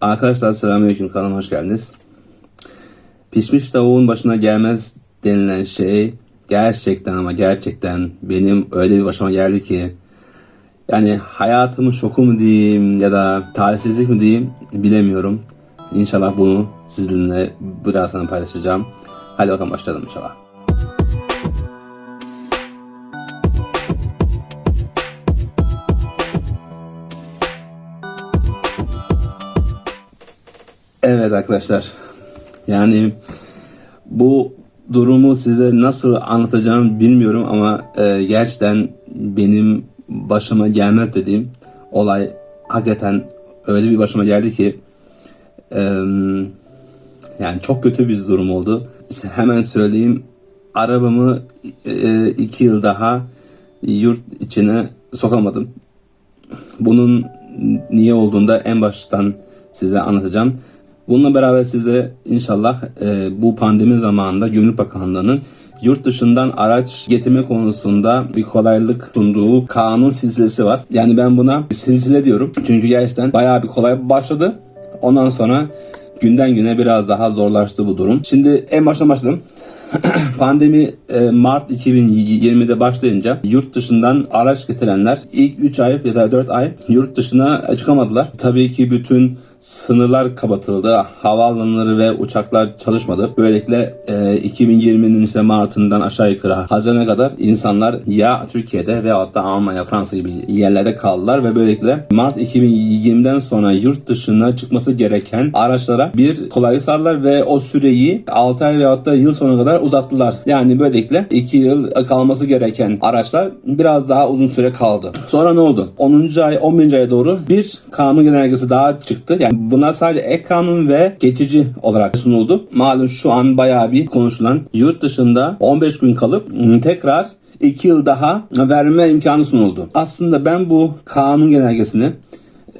Arkadaşlar selamünaleyküm kanalıma hoş geldiniz. Pişmiş tavuğun başına gelmez denilen şey gerçekten ama gerçekten benim öyle bir başıma geldi ki yani hayatımın şoku mu diyeyim ya da talihsizlik mi diyeyim bilemiyorum. İnşallah bunu sizinle birazdan paylaşacağım. Hadi bakalım başlayalım inşallah. Evet arkadaşlar. Yani bu durumu size nasıl anlatacağım bilmiyorum ama e, gerçekten benim başıma gelmez dediğim olay hakikaten öyle bir başıma geldi ki e, yani çok kötü bir durum oldu. İşte hemen söyleyeyim arabamı e, iki yıl daha yurt içine sokamadım. Bunun niye olduğunu da en baştan size anlatacağım. Bununla beraber size inşallah e, bu pandemi zamanında Gümrük Bakanlığı'nın yurt dışından araç getirme konusunda bir kolaylık sunduğu kanun silsilesi var. Yani ben buna silsile diyorum. Çünkü gerçekten bayağı bir kolay başladı. Ondan sonra günden güne biraz daha zorlaştı bu durum. Şimdi en baştan başladım. Pandemi e, Mart 2020'de başlayınca yurt dışından araç getirenler ilk 3 ay ya da 4 ay yurt dışına çıkamadılar. Tabii ki bütün sınırlar kapatıldı. Havaalanları ve uçaklar çalışmadı. Böylelikle e, 2020'nin işte Mart'ından aşağı yukarı Haziran'a kadar insanlar ya Türkiye'de veya da Almanya, Fransa gibi yerlerde kaldılar ve böylelikle Mart 2020'den sonra yurt dışına çıkması gereken araçlara bir kolaylık sağladılar ve o süreyi 6 ay veyahut da yıl sonuna kadar uzattılar. Yani böylelikle 2 yıl kalması gereken araçlar biraz daha uzun süre kaldı. Sonra ne oldu? 10. ay 11. aya doğru bir kanun genelgesi daha çıktı. Yani buna sadece ek kanun ve geçici olarak sunuldu. Malum şu an bayağı bir konuşulan yurt dışında 15 gün kalıp tekrar 2 yıl daha verme imkanı sunuldu. Aslında ben bu kanun genelgesini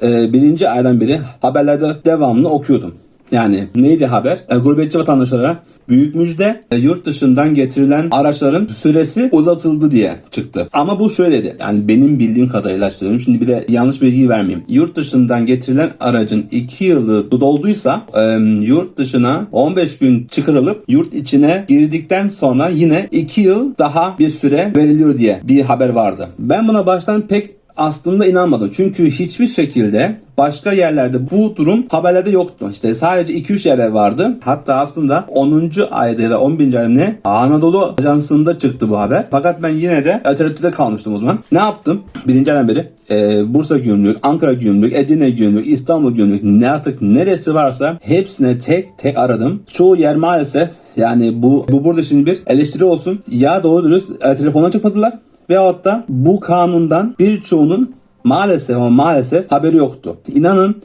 e, birinci aydan beri haberlerde devamlı okuyordum. Yani neydi haber? E, gurbetçi vatandaşlara büyük müjde e, yurt dışından getirilen araçların süresi uzatıldı diye çıktı. Ama bu şöyleydi. Yani benim bildiğim kadarıyla söylüyorum. Şimdi bir de yanlış bilgi vermeyeyim. Yurt dışından getirilen aracın 2 yılı dolduysa e, yurt dışına 15 gün çıkarılıp yurt içine girdikten sonra yine 2 yıl daha bir süre veriliyor diye bir haber vardı. Ben buna baştan pek aslında inanmadım. Çünkü hiçbir şekilde başka yerlerde bu durum haberlerde yoktu. İşte sadece 2-3 yere vardı. Hatta aslında 10. ayda ya da 11. ayda ne? Anadolu Ajansı'nda çıktı bu haber. Fakat ben yine de tereddütte kalmıştım o zaman. Ne yaptım? Birinci aydan beri e, Bursa Gümrük, Ankara Gümrük, Edirne Gümrük, İstanbul Gümrük ne artık neresi varsa hepsine tek tek aradım. Çoğu yer maalesef yani bu bu burada şimdi bir eleştiri olsun. Ya doğru dürüst e, telefona çıkmadılar veyahut da bu kanundan birçoğunun maalesef ama maalesef haberi yoktu. İnanın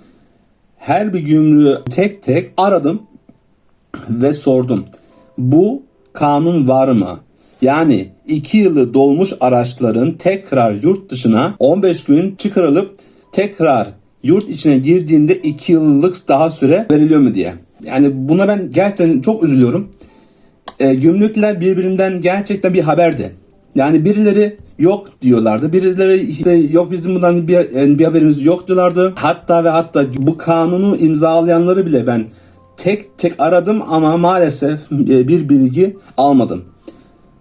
her bir gümrüğü tek tek aradım ve sordum. Bu kanun var mı? Yani 2 yılı dolmuş araçların tekrar yurt dışına 15 gün çıkarılıp tekrar yurt içine girdiğinde 2 yıllık daha süre veriliyor mu diye. Yani buna ben gerçekten çok üzülüyorum. E, gümrükler birbirinden gerçekten bir haberdi. Yani birileri yok diyorlardı. Birileri işte yok bizim bundan bir, bir haberimiz yok diyorlardı. Hatta ve hatta bu kanunu imzalayanları bile ben tek tek aradım ama maalesef e, bir bilgi almadım.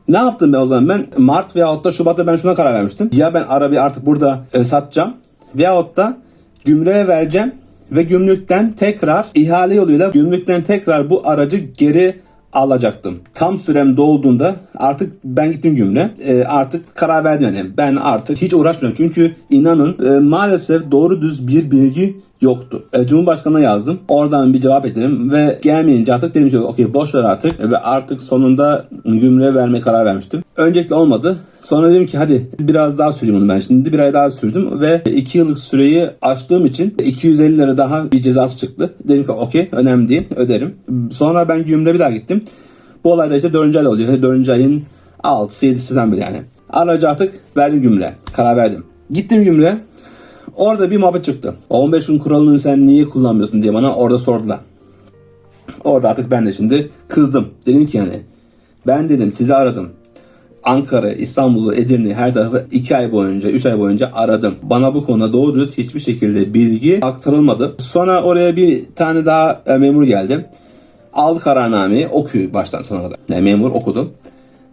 Ne yaptım ben o zaman? Ben Mart veyahut da Şubat'ta ben şuna karar vermiştim. Ya ben arabayı artık burada e, satacağım veyahut da gümrüğe vereceğim ve gümrükten tekrar ihale yoluyla gümrükten tekrar bu aracı geri alacaktım. Tam sürem dolduğunda artık ben gittim gümrüğe. E, artık karar verdim yani. Ben artık hiç uğraşmıyorum. Çünkü inanın e, maalesef doğru düz bir bilgi yoktu. E, Cumhurbaşkanı'na yazdım. Oradan bir cevap ettim ve gelmeyince artık dedim ki okey boş ver artık ve artık sonunda gümrüğe vermeye karar vermiştim. Öncelikle olmadı. Sonra dedim ki hadi biraz daha süreyim onu ben şimdi. Bir ay daha sürdüm ve 2 yıllık süreyi aştığım için 250 lira daha bir cezası çıktı. Dedim ki okey önemli değil öderim. Sonra ben gümrüğe bir daha gittim. Bu olayda işte 4. ay oluyor. 4. ayın 6'sı 7'si falan böyle yani. Aracı artık verdim gümrüğe. Karar verdim. Gittim gümrüğe. Orada bir muhabbet çıktı. 15 gün kuralını sen niye kullanmıyorsun diye bana orada sordular. Orada artık ben de şimdi kızdım. Dedim ki yani ben dedim sizi aradım. Ankara, İstanbul'u, Edirne her tarafı 2 ay boyunca, 3 ay boyunca aradım. Bana bu konuda doğru dürüst hiçbir şekilde bilgi aktarılmadı. Sonra oraya bir tane daha e, memur geldi. Aldı kararnameyi okuyor baştan sona kadar. Yani memur okudum.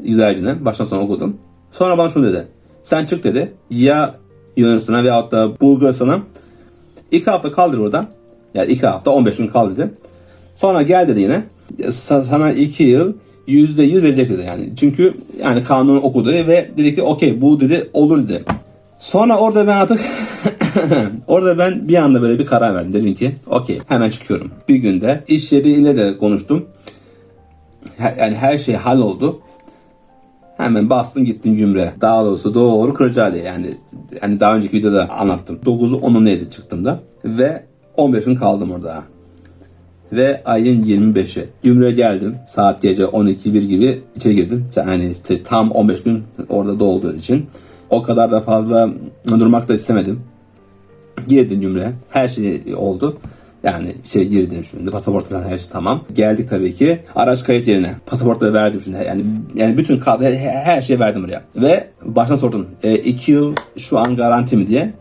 Güzelce baştan sona okudum. Sonra bana şunu dedi. Sen çık dedi. Ya Yunanistan'a veyahut da Bulgaristan'a iki hafta kaldır orada. Yani iki hafta 15 gün kal dedi. Sonra gel dedi yine. Sa- Sana iki yıl yüzde yüz verecek dedi yani. Çünkü yani kanunu okudu ve dedi ki okey bu dedi olur dedi. Sonra orada ben artık orada ben bir anda böyle bir karar verdim. Dedim ki okey hemen çıkıyorum. Bir günde iş yeriyle de konuştum. Her- Yani her şey halloldu. Hemen bastım gittim Gümre. Daha doğrusu doğru Kırcaali yani. Yani daha önceki videoda anlattım. 9'u 10'u neydi çıktığımda. Ve 15 gün kaldım orada. Ve ayın 25'i. Gümrüğe geldim. Saat gece 12-1 gibi içeri girdim. Yani işte tam 15 gün orada olduğu için. O kadar da fazla durmak da istemedim. Girdim cümle. Her şey oldu. Yani şey girdim şimdi. Pasaport her şey tamam. Geldik tabii ki. Araç kayıt yerine. Pasaportları verdim şimdi. Yani yani bütün kağıdı her, her şeyi verdim buraya. Ve baştan sordum. 2 yıl şu an garanti mi diye.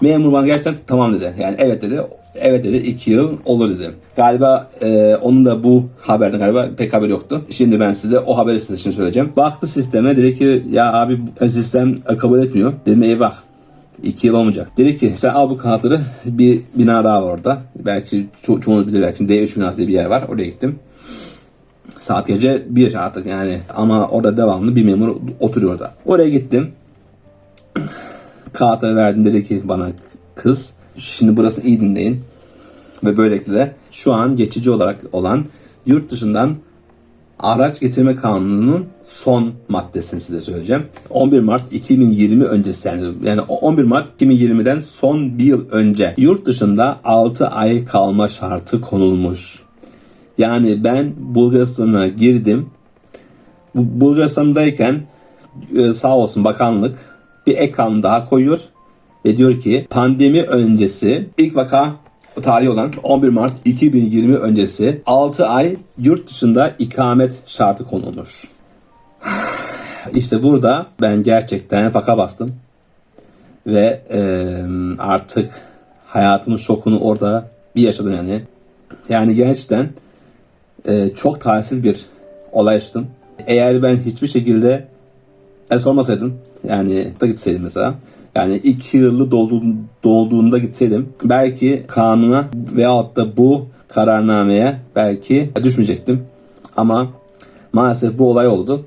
Memur bana gerçekten tamam dedi. Yani evet dedi. Evet dedi 2 yıl olur dedi. Galiba e, onun da bu haberden galiba pek haberi yoktu. Şimdi ben size o haberi size şimdi söyleyeceğim. Baktı sisteme dedi ki ya abi sistem kabul etmiyor. Dedim eyvah. İki yıl olmayacak. Dedi ki sen al bu kağıtları bir bina daha var orada. Belki ço- çoğunuz bilir belki D3 binası diye bir yer var. Oraya gittim. Saat gece bir artık yani ama orada devamlı bir memur oturuyor orada. Oraya gittim. Kağıtları verdim dedi ki bana kız şimdi burası iyi dinleyin. Ve böylelikle de şu an geçici olarak olan yurt dışından araç getirme kanununun son maddesini size söyleyeceğim. 11 Mart 2020 öncesi yani, yani 11 Mart 2020'den son bir yıl önce yurt dışında 6 ay kalma şartı konulmuş. Yani ben Bulgaristan'a girdim. Bu Bulgaristan'dayken e, sağ olsun bakanlık bir ek kanun daha koyuyor ve diyor ki pandemi öncesi ilk vaka tarihi olan 11 Mart 2020 öncesi 6 ay yurt dışında ikamet şartı konulmuş. İşte burada ben gerçekten faka bastım ve e, artık hayatımın şokunu orada bir yaşadım yani. Yani gerçekten e, çok talihsiz bir olay yaşadım. Eğer ben hiçbir şekilde el sormasaydım yani da gitseydim mesela yani iki yıllı doldu, dolduğunda gitseydim belki kanuna veyahut da bu kararnameye belki düşmeyecektim. Ama maalesef bu olay oldu.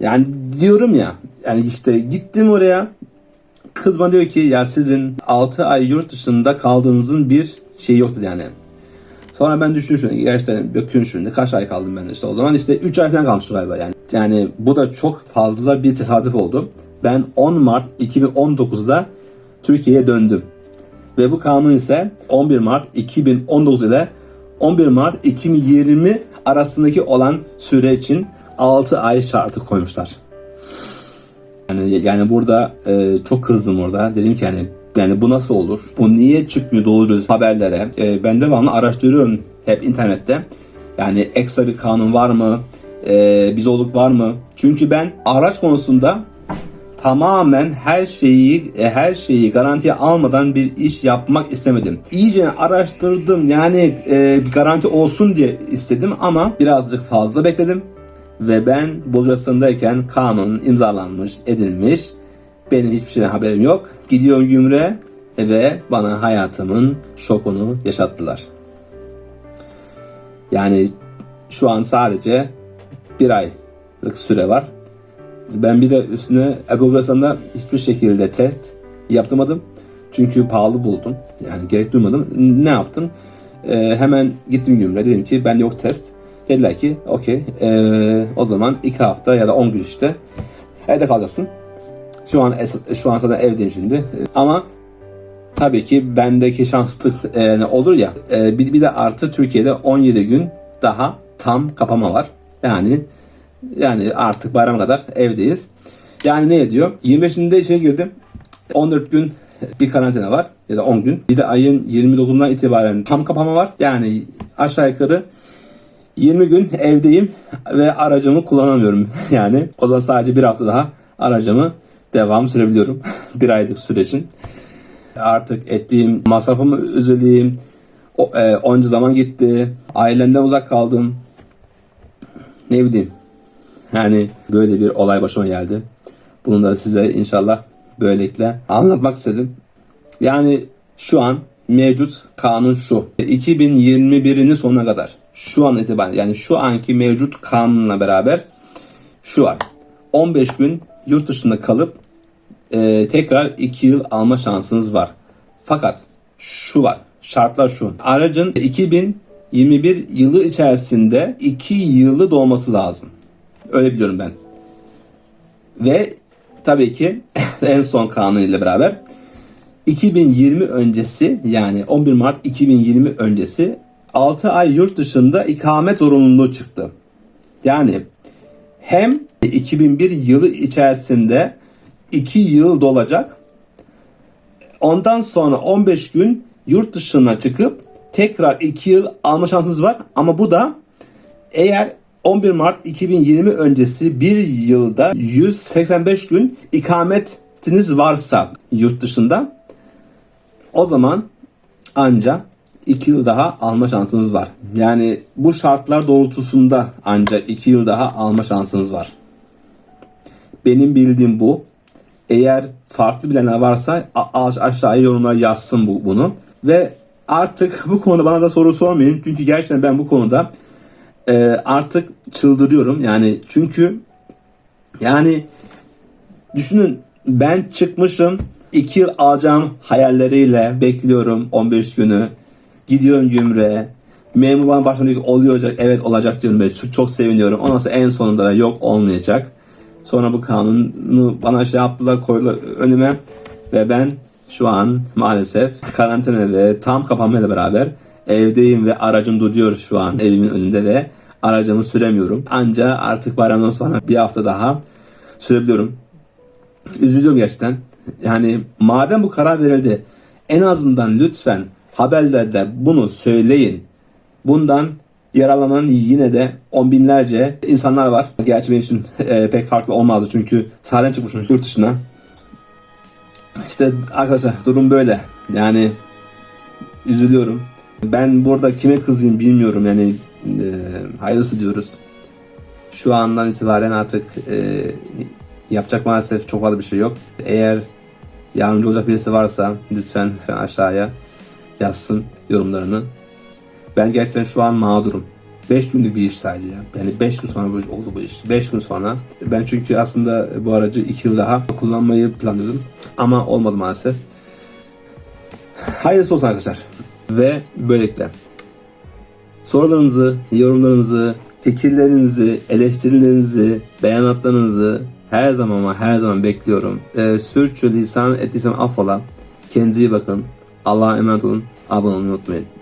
Yani diyorum ya yani işte gittim oraya kız bana diyor ki ya sizin 6 ay yurt dışında kaldığınızın bir şeyi yoktu yani. Sonra ben düşünmüşüm gerçekten bakıyorum şimdi kaç ay kaldım ben işte o zaman işte 3 ay falan kalmıştım galiba yani. Yani bu da çok fazla bir tesadüf oldu. Ben 10 Mart 2019'da Türkiye'ye döndüm. Ve bu kanun ise 11 Mart 2019 ile 11 Mart 2020 arasındaki olan süre için 6 ay şartı koymuşlar. Yani yani burada e, çok kızdım orada. Dedim ki yani yani bu nasıl olur? Bu niye çıkmıyor doğru düz haberlere? E, ben devamlı araştırıyorum hep internette. Yani ekstra bir kanun var mı? E, bizoluk var mı? Çünkü ben araç konusunda tamamen her şeyi e, her şeyi garantiye almadan bir iş yapmak istemedim. İyice araştırdım yani e, bir garanti olsun diye istedim ama birazcık fazla bekledim ve ben Bulgaristan'dayken kanun imzalanmış, edilmiş. Benim hiçbir şeyden haberim yok. Gidiyorum gümrüğe ve bana hayatımın şokunu yaşattılar. Yani şu an sadece bir aylık süre var. Ben bir de üstüne Bulgaristan'da hiçbir şekilde test yaptırmadım. Çünkü pahalı buldum. Yani gerek duymadım. Ne yaptım? Ee, hemen gittim gümrüğe dedim ki ben yok test. Dediler ki okey ee, o zaman iki hafta ya da 10 gün işte evde kalacaksın. Şu an şu an zaten evdeyim şimdi. Ee, Ama tabii ki bendeki şanslık e, olur ya e, bir, bir de artı Türkiye'de 17 gün daha tam kapama var. Yani yani artık bayrama kadar evdeyiz. Yani ne ediyor? 25'inde içeri girdim. 14 gün bir karantina var ya da 10 gün. Bir de ayın 29'undan itibaren tam kapama var. Yani aşağı yukarı 20 gün evdeyim ve aracımı kullanamıyorum. Yani o zaman sadece bir hafta daha aracımı devam sürebiliyorum. bir aylık sürecin. Artık ettiğim masrafımı üzüleyim. O, e, onca zaman gitti. Ailemden uzak kaldım. Ne bileyim. Yani böyle bir olay başıma geldi. Bunu da size inşallah böylelikle anlatmak istedim. Yani şu an mevcut kanun şu. 2021'in sonuna kadar şu an itibaren yani şu anki mevcut kanunla beraber şu an 15 gün yurt dışında kalıp e, tekrar 2 yıl alma şansınız var. Fakat şu var. Şartlar şu. Aracın 2021 yılı içerisinde 2 yılı dolması lazım. Öyle biliyorum ben. Ve tabii ki en son kanun ile beraber 2020 öncesi yani 11 Mart 2020 öncesi 6 ay yurt dışında ikamet zorunluluğu çıktı. Yani hem 2001 yılı içerisinde 2 yıl dolacak. Ondan sonra 15 gün yurt dışına çıkıp tekrar 2 yıl alma şansınız var. Ama bu da eğer 11 Mart 2020 öncesi bir yılda 185 gün ikametiniz varsa yurt dışında o zaman anca 2 yıl daha alma şansınız var. Yani bu şartlar doğrultusunda ancak 2 yıl daha alma şansınız var. Benim bildiğim bu. Eğer farklı bilenler varsa aşağıya yorumlara yazsın bu, bunu. Ve artık bu konuda bana da soru sormayın. Çünkü gerçekten ben bu konuda e, artık çıldırıyorum. Yani çünkü yani düşünün ben çıkmışım 2 yıl alacağım hayalleriyle bekliyorum 15 günü. Gidiyorum gümrüğe. Başında diyor ki oluyor olacak. Evet olacak diyorum. Böyle çok, çok seviniyorum. Ondan sonra en sonunda da yok olmayacak. Sonra bu kanunu bana şey yaptılar koydular önüme. Ve ben şu an maalesef karantina ve tam kapanmayla beraber evdeyim ve aracım duruyor şu an evimin önünde ve aracımı süremiyorum. Anca artık bayramdan sonra bir hafta daha sürebiliyorum. Üzülüyorum gerçekten. Yani madem bu karar verildi en azından lütfen haberlerde bunu söyleyin. Bundan yaralanan yine de on binlerce insanlar var. Gerçi benim için e, pek farklı olmazdı çünkü sahiden çıkmışım yurt dışına. İşte arkadaşlar durum böyle. Yani üzülüyorum. Ben burada kime kızayım bilmiyorum yani e, hayırlısı diyoruz. Şu andan itibaren artık e, yapacak maalesef çok fazla bir şey yok. Eğer yardımcı olacak birisi varsa lütfen aşağıya yazsın yorumlarını. Ben gerçekten şu an mağdurum. 5 günlük bir iş sadece ya. Yani 5 gün sonra oldu bu iş. 5 gün sonra. Ben çünkü aslında bu aracı 2 yıl daha kullanmayı planlıyordum. Ama olmadı maalesef. Hayırlısı olsun arkadaşlar. Ve böylelikle sorularınızı, yorumlarınızı, fikirlerinizi, eleştirilerinizi, beyanatlarınızı her zaman ama her zaman bekliyorum. Ee, sürçü lisan ettiysem affola. Kendinize iyi bakın. Allah'a emanet olun. Abone olmayı unutmayın.